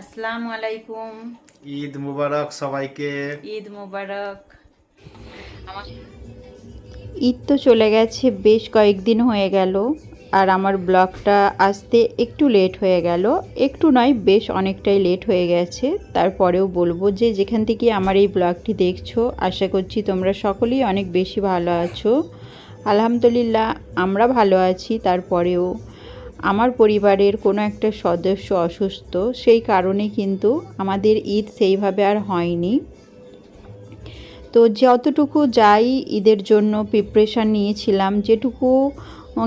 আসসালামু আলাইকুম। ঈদ মুবারক সবাইকে। ঈদ মোবারক। আমার ঈদ তো চলে গেছে বেশ কয়েকদিন হয়ে গেল আর আমার ব্লগটা আসতে একটু লেট হয়ে গেল। একটু নয় বেশ অনেকটাই লেট হয়ে গেছে। তারপরেও বলব যে যেখান থেকে আমার এই ব্লগটি দেখছ আশা করছি তোমরা সকলেই অনেক বেশি ভালো আছো। আলহামদুলিল্লাহ আমরা ভালো আছি তারপরেও আমার পরিবারের কোনো একটা সদস্য অসুস্থ, সেই কারণে কিন্তু আমাদের ঈদ সেইভাবে আর হয়নি। তো যতটুকু যাই ঈদের জন্য প্রিপারেশান নিয়েছিলাম, যেটুকু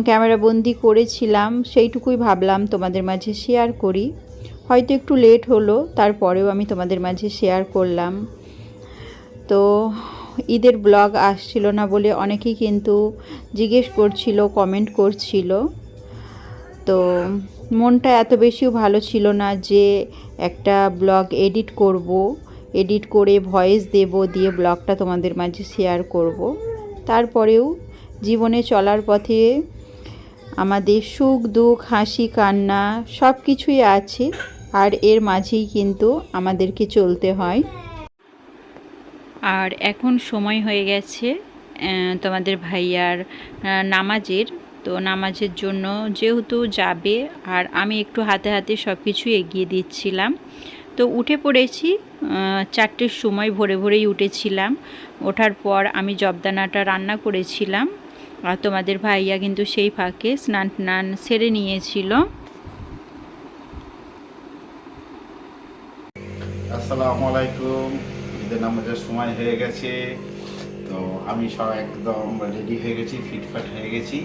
ক্যামেরাবন্দি করেছিলাম, সেইটুকুই ভাবলাম তোমাদের মাঝে শেয়ার করি। হয়তো একটু লেট হলো, তারপরেও আমি তোমাদের মাঝে শেয়ার করলাম। তো ঈদের ব্লগ আসছিল না বলে অনেকেই কিন্তু জিজ্ঞেস করছিল কমেন্ট করছিল। তো মনটা এত বেশিও ভালো ছিল না যে একটা ব্লগ এডিট করব, এডিট করে ভয়েস দেব, দিয়ে ব্লগটা তোমাদের মাঝে শেয়ার করব। তারপরেও জীবনে চলার পথে আমাদের সুখ, দুঃখ, হাসি, কান্না সব কিছুই আছে, আর এর মাঝেই কিন্তু আমাদেরকে চলতে হয়। আর এখন সময় হয়ে গেছে তোমাদের ভাইয়ার নামাজের। তো নামাজের জন্য যেহেতু যাবে আর আমি একটু হাতে হাতে সব কিছু এগিয়ে দিচ্ছিলাম। তো উঠে পড়েছি চারটের সময় ভোরে ভোরেই উঠেছিলাম। ওঠার পর আমি জবদানাটা রান্না করেছিলাম। আর তোমাদের ভাইয়া কিন্তু সেই ফাঁকে স্নান টান সেরে নিয়েছিল। আসসালামু আলাইকুম। ঈদের নামাজের সময় হয়ে গেছে। তো আমি সব একদম রেডি হয়ে গেছি, ফিটফাট হয়ে গেছি।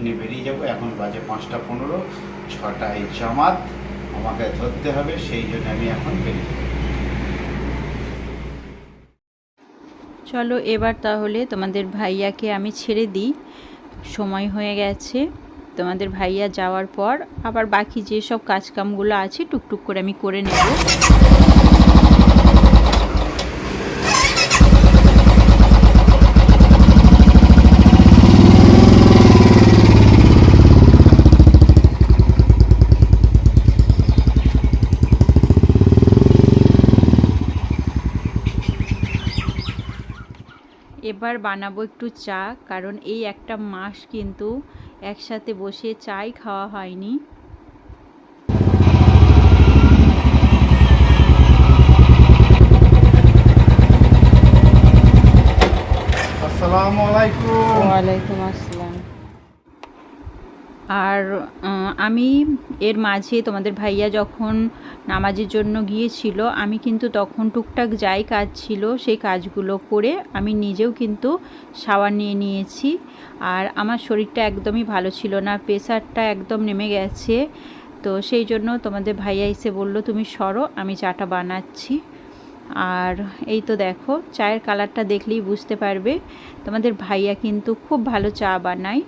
এক্ষুনি বেরিয়ে যাব। এখন বাজে পাঁচটা পনেরো, ছটায় জামাত আমাকে ধরতে হবে, সেই জন্য আমি এখন বেরিয়ে যাব। চলো এবার তাহলে তোমাদের ভাইয়াকে আমি ছেড়ে দিই। সময় হয়ে গেছে। তোমাদের ভাইয়া যাওয়ার পর আবার বাকি যেসব কাজকামগুলো আছে, টুকটুক করে আমি করে নেব। এবার বানাবো একটু চা কারণ এই একটা মাস কিন্তু একসাথে বসে চাই খাওয়া হয়নি। আসসালামু আলাইকুম। ওয়ালাইকুম আসসালাম। আর আমি এর মাঝে তোমাদের ভাইয়া যখন নামাজের জন্য গিয়েছিল, আমি কিন্তু তখন টুকটাক যাই কাজ ছিল, সেই কাজগুলো করে আমি নিজেও কিন্তু শাওয়ার নিয়ে নিয়েছি। আর আমার শরীরটা একদমই ভালো ছিল না প্রেশারটা একদম নেমে গেছে। তো সেই জন্য তোমাদের ভাইয়া এসে বলল, তুমি সরো, আমি চাটা বানাচ্ছি। আর এই তো দেখো, চায়ের কালারটা দেখলেই বুঝতে পারবে, তোমাদের ভাইয়া কিন্তু খুব ভালো চা বানায়।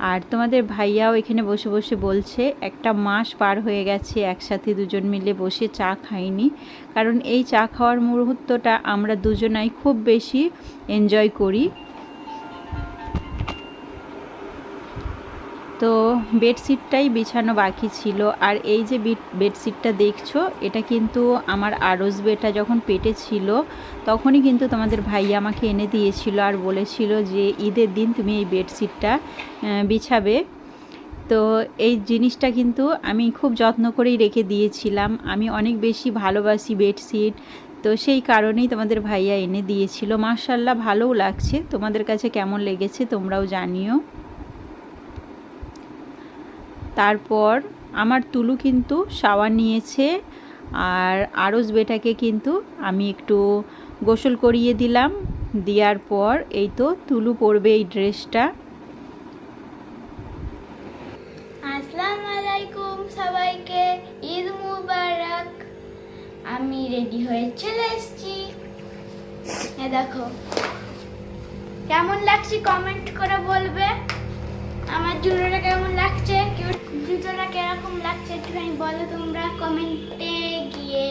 আর তোমাদের ভাইয়াও এখানে বসে বসে বলছে, একটা মাস পার হয়ে গেছে, একসাথে দুজন মিলে বসে চা খাইনি। কারণ এই চা খাওয়ার মুহূর্তটা আমরা দুজনাই খুব বেশি এনজয় করি। তো বেডশিটটাই বিছানো বাকি ছিল। আর এই যে বেডশিটটা দেখছ, এটা কিন্তু আমার আরস বেটা যখন পেটে ছিল, তখনই কিন্তু তোমাদের ভাইয়া আমাকে এনে দিয়েছিল আর বলেছিল যে ঈদের দিন তুমি এই বেডশিটটা বিছাবে। তো এই জিনিসটা কিন্তু আমি খুব যত্ন করেই রেখে দিয়েছিলাম। আমি অনেক বেশি ভালোবাসি বেডশিট। তো সেই কারণেই তোমাদের ভাইয়া এনে দিয়েছিল। মার্শাল্লাহ ভালোও লাগছে। তোমাদের কাছে কেমন লেগেছে তোমরাও জানিও। তারপর আমার তুলু কিন্তু শাওয়ার নিয়েছে আর আরস বেটাকে কিন্তু আমি একটু গোসল করিয়ে দিলাম। দেওয়ার পর এই তো তুলু পরবে এই ড্রেসটা। আসসালামু আলাইকুম সবাইকে, ঈদ মুবারক। আমি রেডি হয়ে চলে এসেছি। দেখো, কেমন লাগছে কমেন্ট করে বলবে? আমার জুতোটা কেমন লাগছে? কেউ জুতোটা কীরকম লাগছে একটুখানি বলো তোমরা কমেন্টে গিয়ে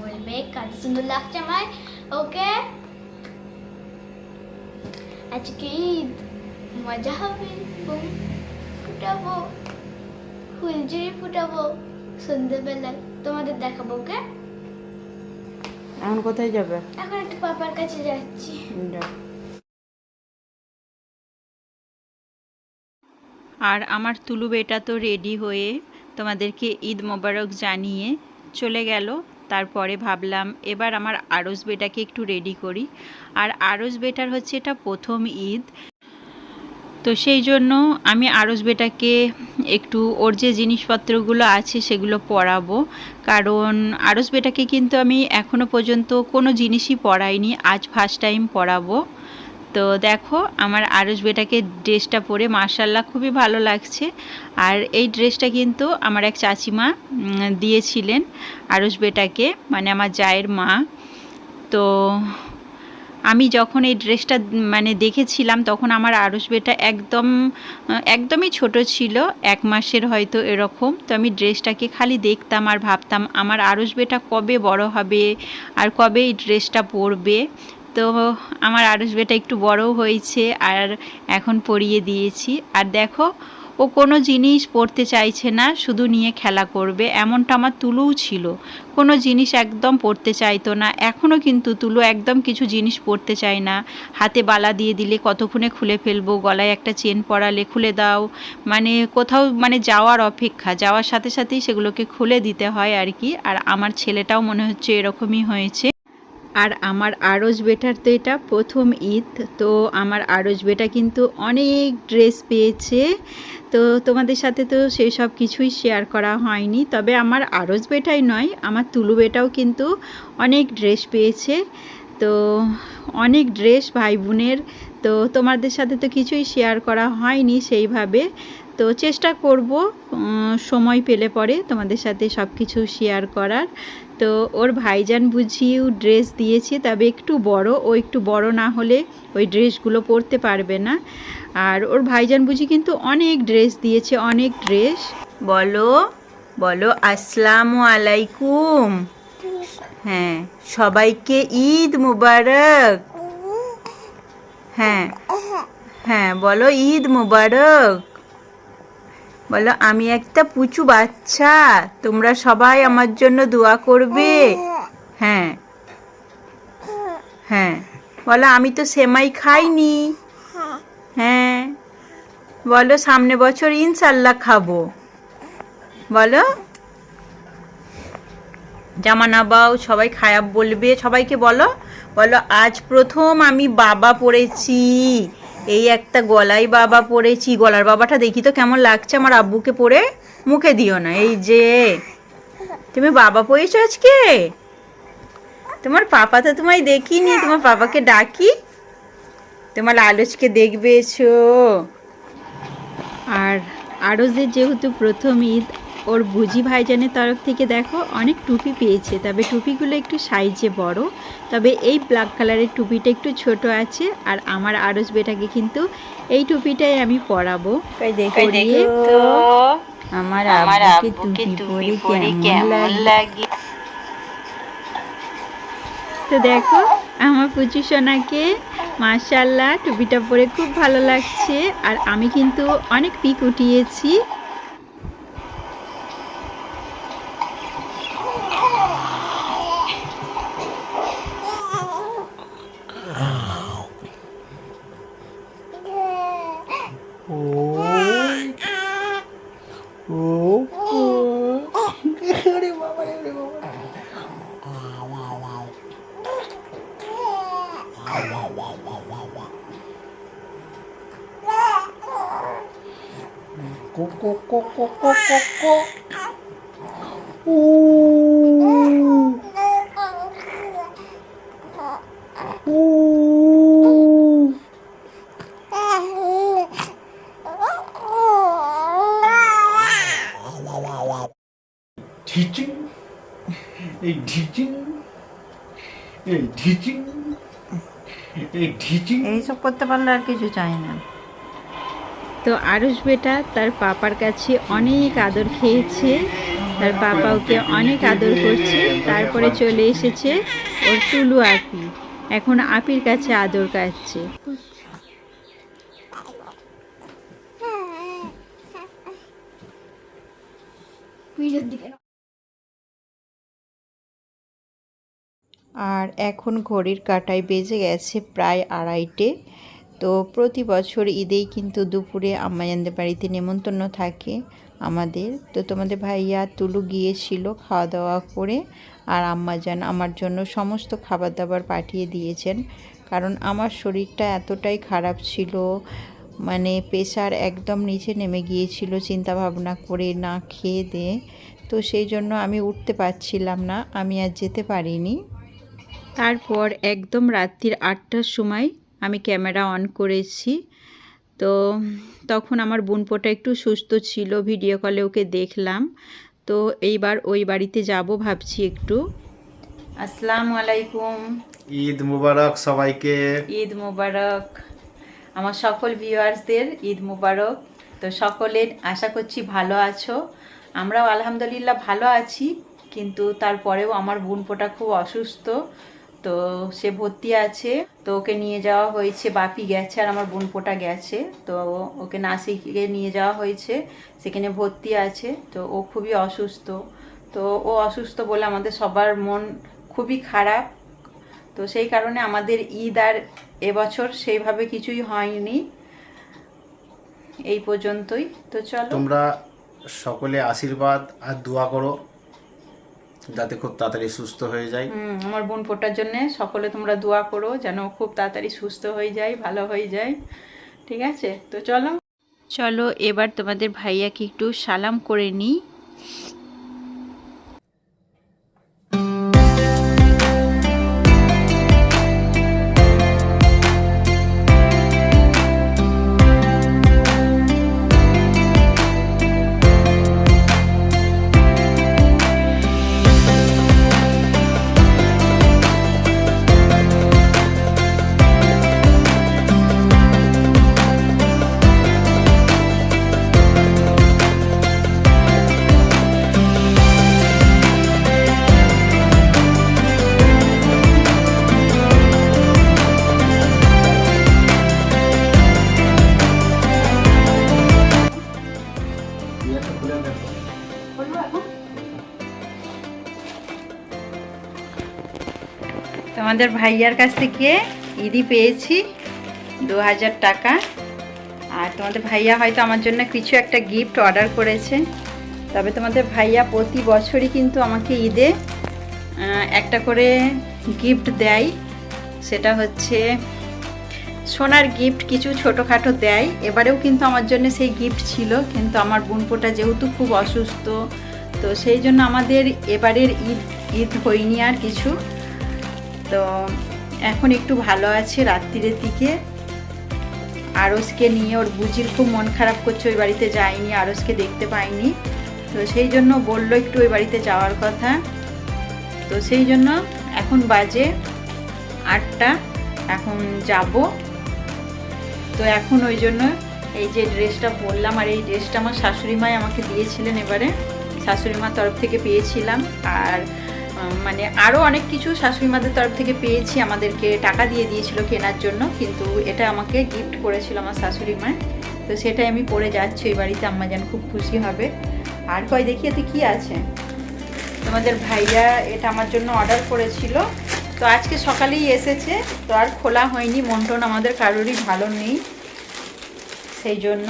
বলবে কত সুন্দর লাগছে আমার ওকে? আজকে ঈদ মজা হবে বুম ফুটাবো ফুলঝুরি ফুটাবো সন্ধ্যেবেলায় তোমাদের দেখাবো ওকে? এখন কোথায় যাবে? এখন একটু পাপার কাছে যাচ্ছি। আর আমার তুলু বেটা তো রেডি হয়ে তোমাদেরকে ঈদ মোবারক জানিয়ে চলে গেল। তারপরে ভাবলাম এবার আমার আরস বেটাকে একটু রেডি করি। আর আরস বেটার হচ্ছে এটা প্রথম ঈদ। তো সেই জন্য আমি আরস বেটাকে একটু ওর যে জিনিসপত্রগুলো আছে সেগুলো পরাবো। কারণ আরস বেটাকে কিন্তু আমি এখনও পর্যন্ত কোনো জিনিসই পরাইনি। আজ ফার্স্ট টাইম পরাবো। তো দেখো, আমার আরস বেটাকে ড্রেসটা পরে মার্শাল্লাহ খুবই ভালো লাগছে। আর এই ড্রেসটা কিন্তু আমার এক চাচিমা দিয়েছিলেন আরস বেটাকে মানে আমার জায়ের মা। তো আমি যখন এই ড্রেসটা মানে দেখেছিলাম, তখন আমার আরস বেটা একদম, একদমই ছোট ছিল, এক মাসের হয়তো এরকম। তো আমি ড্রেসটাকে খালি দেখতাম আর ভাবতাম, আমার আরস বেটা কবে বড় হবে, আর কবে এই ড্রেসটা পরবে। তো আমার আরস বেটা একটু বড়ও হয়েছে আর এখন পরিয়ে দিয়েছি। আর দেখো, ও কোনো জিনিস পড়তে চাইছে না, শুধু নিয়ে খেলা করবে। এমনটা আমার তুলুও ছিল। কোনো জিনিস একদম পড়তে চাইতো না। এখনও কিন্তু তুলু একদম কিছু জিনিস পড়তে চায় না। হাতে বালা দিয়ে দিলে কতক্ষণে খুলে ফেলব? গলায় একটা চেন পড়ালে খুলে দাও। মানে কোথাও মানে যাওয়ার অপেক্ষা। যাওয়ার সাথে সাথেই সেগুলোকে খুলে দিতে হয় আর কি। আর আমার ছেলেটাও মনে হচ্ছে এরকমই হয়েছে। আর আমার আরজ বেটার তো এটা প্রথম ঈদ, তো আমার আরজ বেটা কিন্তু অনেক ড্রেস পেয়েছে। তো তোমাদের সাথে তো সেই সব কিছুই শেয়ার করা হয়নি, তবে আমার আরজ বেটাই নয়, আমার তুলু বেটাও কিন্তু অনেক ড্রেস পেয়েছে। তো অনেক ড্রেস ভাই বোনের, তো তোমাদের সাথে তো কিছুই শেয়ার করা হয়নি সেইভাবে। তো চেষ্টা করব সময় পেলে পরে তোমাদের সাথে সব কিছু শেয়ার করার। তো ওর ভাইজান বুঝিয়েও ড্রেস দিয়েছে, তবে একটু বড়, ও একটু বড় না হলে ওই ড্রেসগুলো পরতে পারবে না। আর ওর ভাইজান বুঝি কিন্তু অনেক ড্রেস দিয়েছে, অনেক ড্রেস বলো বলো, আসসালামু আলাইকুম। হ্যাঁ সবাইকে ঈদ মুবারক। হ্যাঁ হ্যাঁ বলো, ঈদ মুবারক। বলো, আমি একটা পুচু বাচ্চা, তোমরা সবাই আমার জন্য দোয়া করবে। হ্যাঁ। হ্যাঁ। বলো, আমি তো সেমাই খাইনি। হ্যাঁ। বলো, সামনে বছর ইনশাল্লাহ খাব। বলো, জামা নাবাও, সবাই খারাপ বলবে। সবাইকে বলো বলো, আজ প্রথম আমি বাবা পড়েছি। এই একটা গলায় বাবা পরেছি গলার বাবাটা দেখি তো কেমন লাগছে আমার আব্বুকে পরে মুখে দিও না, এই যে। তুমি বাবা পড়েছো আজকে? তোমার পাপা তো তোমায় দেখিনি, তোমার পাপাকে ডাকি। তোমার আলোচকে দেখবে এসো। আর আরও যে যেহেতু প্রথম ঈদ ওর বুঝি ভাইজানের তরফ থেকে দেখো অনেক টুপি পেয়েছে তবে টুপিগুলো একটু সাইজে বড় তবে এই ব্ল্যাক কালারের টুপিটা একটু ছোট আছে আর আমার আরস বেটাকে কিন্তু এই টুপিটাই আমি পরাবো। আমার আব্বুকে টুপি পরে কেমন লাগে? তো দেখো আমার পুচু সোনাকে মাশাল্লাহ টুপিটা পরে খুব ভালো লাগছে আর আমি কিন্তু অনেক পিক উঠিয়েছি। おお。俺ママ。こここここここ。おお。ঢিচিং এই ঢিচিং এই ঢিচিং এই ঢিচিং। এইসব করতে পারলে আর কিছু চাই না। তো আরুষ বেটা তার পাপার কাছে অনেক আদর খেয়েছে। তার পাপা ওকে অনেক আদর করছে। তারপরে চলে এসেছে ওর টুলু আপি। এখন আপির কাছে আদর কাচ্ছে দিকে। আর এখন ঘড়ির কাঁটায় বেজে গেছে প্রায় আড়াইটে। তো প্রতি বছর ঈদেই কিন্তু দুপুরে আম্মাজানদের বাড়িতে নেমন্তন্ন থাকে আমাদের। তো তোমাদের ভাইয়া তুলু গিয়েছিল খাওয়া দাওয়া করে আর আম্মাজান আমার জন্য সমস্ত খাবার দাবার পাঠিয়ে দিয়েছেন। কারণ আমার শরীরটা এতটাই খারাপ ছিল মানে প্রেশার একদম নিচে নেমে গিয়েছিল চিন্তা ভাবনা করে না খেয়ে দিয়ে তো সেই জন্য আমি উঠতে পারছিলাম না, আমি আর যেতে পারিনি। তারপর একদম রাত্রির আটটার সময় আমি ক্যামেরা অন করেছি। তো তখন আমার বোনপোটা একটু সুস্থ ছিল ভিডিও কলে ওকে দেখলাম। তো এইবার ওই বাড়িতে যাব ভাবছি একটু। আসসালামু আলাইকুম। ঈদ মুবারক সবাইকে। ঈদ মুবারক। আমার সকল ভিউয়ার্সদের ঈদ মুবারক। তো সকলে আশা করছি ভালো আছো। আমরাও আলহামদুলিল্লাহ ভালো আছি কিন্তু তারপরেও আমার বোনপোটা খুব অসুস্থ। তো সে ভর্তি আছে, তো ওকে নিয়ে যাওয়া হয়েছে, বাপি গেছে আর আমার বোনপোটা গেছে, তো ওকে নাসিকে নিয়ে যাওয়া হয়েছে, সেখানে ভর্তি আছে, তো ও খুবই অসুস্থ, তো ও অসুস্থ বলে আমাদের সবার মন খুবই খারাপ, তো সেই কারণে আমাদের ঈদ আর এবছর সেইভাবে কিছুই হয়নি, এই পর্যন্তই, তো চলো। তোমরা সকলে আশীর্বাদ আর দোয়া করো। যাতে খুব তাড়াতাড়ি সুস্থ হয়ে যায়। হুম, আমার বোন ফোটার জন্য সকলে তোমরা দোয়া করো যেন খুব তাড়াতাড়ি সুস্থ হয়ে যায় ভালো হয়ে যায়। ঠিক আছে? তো চলো। চলো এবার তোমাদের ভাইয়াকে একটু সালাম করে নিই। তোমাদের ভাইয়ার কাছ থেকে ঈদি পেয়েছি, দু হাজার টাকা। আর তোমাদের ভাইয়া হয়তো আমার জন্য কিছু একটা গিফট অর্ডার করেছে। তবে তোমাদের ভাইয়া প্রতি বছরই কিন্তু আমাকে ঈদে একটা করে গিফট দেয়। সেটা হচ্ছে সোনার গিফট কিছু ছোটোখাটো দেয়। এবারেও কিন্তু আমার জন্য সেই গিফট ছিল, কিন্তু আমার বোনপোটা যেহেতু খুব অসুস্থ, তো সেই জন্য আমাদের এবারের ঈদ ঈদ হয়নি আর কিছু। তো এখন একটু ভালো আছে রাত্রিরের দিকে। আরসকে নিয়ে ওর বুঝির খুব মন খারাপ করছে, ওই বাড়িতে যায়নি আরসকে দেখতে পাইনি তো সেই জন্য বলল একটু ওই বাড়িতে যাওয়ার কথা। তো সেই জন্য এখন বাজে আটটা, এখন যাব। তো এখন ওই জন্য এই যে ড্রেসটা পরলাম আর এই ড্রেসটা আমার শাশুড়ি মাই আমাকে দিয়েছিলেন এবারে। শাশুড়ি মার তরফ থেকে পেয়েছিলাম আর মানে আরও অনেক কিছু শাশুড়ি মাদের তরফ থেকে পেয়েছি। আমাদেরকে টাকা দিয়ে দিয়েছিল কেনার জন্য, কিন্তু এটা আমাকে গিফট করেছিল আমার শাশুড়ি মা তো সেটাই আমি পরে যাচ্ছি, ওই বাড়িতে আম্মা যেন খুব খুশি হবে। আর কয় দেখি এতে কী আছে? তোমাদের ভাইয়া এটা আমার জন্য অর্ডার করেছিল। তো আজকে সকালেই এসেছে, তো আর খোলা হয়নি মন আমাদের কারোরই ভালো নেই, সেই জন্য।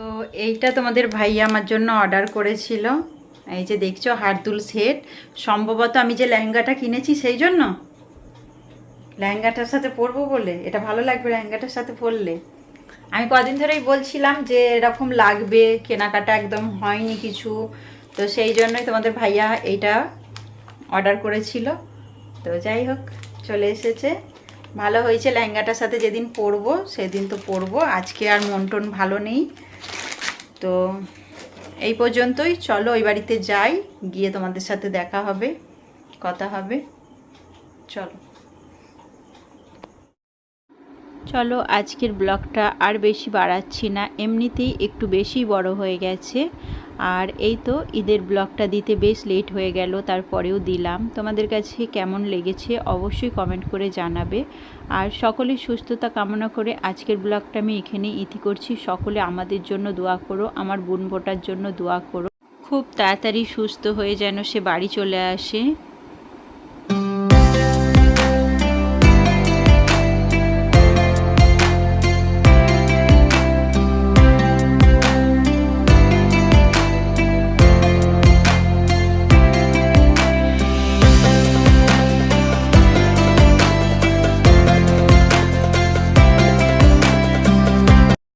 তো এইটা তোমাদের ভাইয়া আমার জন্য অর্ডার করেছিল। এই যে দেখছ, হারদুল সেট। সম্ভবত আমি যে লেহেঙ্গাটা কিনেছি সেই জন্য। লেহেঙ্গাটার সাথে পরবো বলে? এটা ভালো লাগবে লেহেঙ্গাটার সাথে পরলে। আমি কদিন ধরেই বলছিলাম যে এরকম লাগবে, কেনাকাটা একদম হয়নি কিছু। তো সেই জন্যই তোমাদের ভাইয়া এইটা অর্ডার করেছিল। তো যাই হোক, চলে এসেছে। ভালো হয়েছে লেহেঙ্গাটার সাথে যেদিন পরবো, সেদিন তো পরবো। আজকে আর মন টন ভালো নেই। তো এই পর্যন্তই। চলো ওই বাড়িতে যাই, গিয়ে তোমাদের সাথে দেখা হবে, কথা হবে। চলো। চলো, আজকের ব্লগটা আর বেশি বাড়াচ্ছি না, এমনিতেই একটু বেশি বড় হয়ে গেছে। আর এই তো ঈদের ব্লগটা দিতে বেশ লেট হয়ে গেল, তারপরেও দিলাম। তোমাদের কাছে কেমন লেগেছে অবশ্যই কমেন্ট করে জানাবে। আর সকলের সুস্থতা কামনা করে আজকের ব্লগটা আমি এখানে ইতি করছি। সকলে আমাদের জন্য দোয়া করো, আমার বোন বোটার জন্য দোয়া করো। খুব তাড়াতাড়ি সুস্থ হয়ে যেন সে বাড়ি চলে আসে।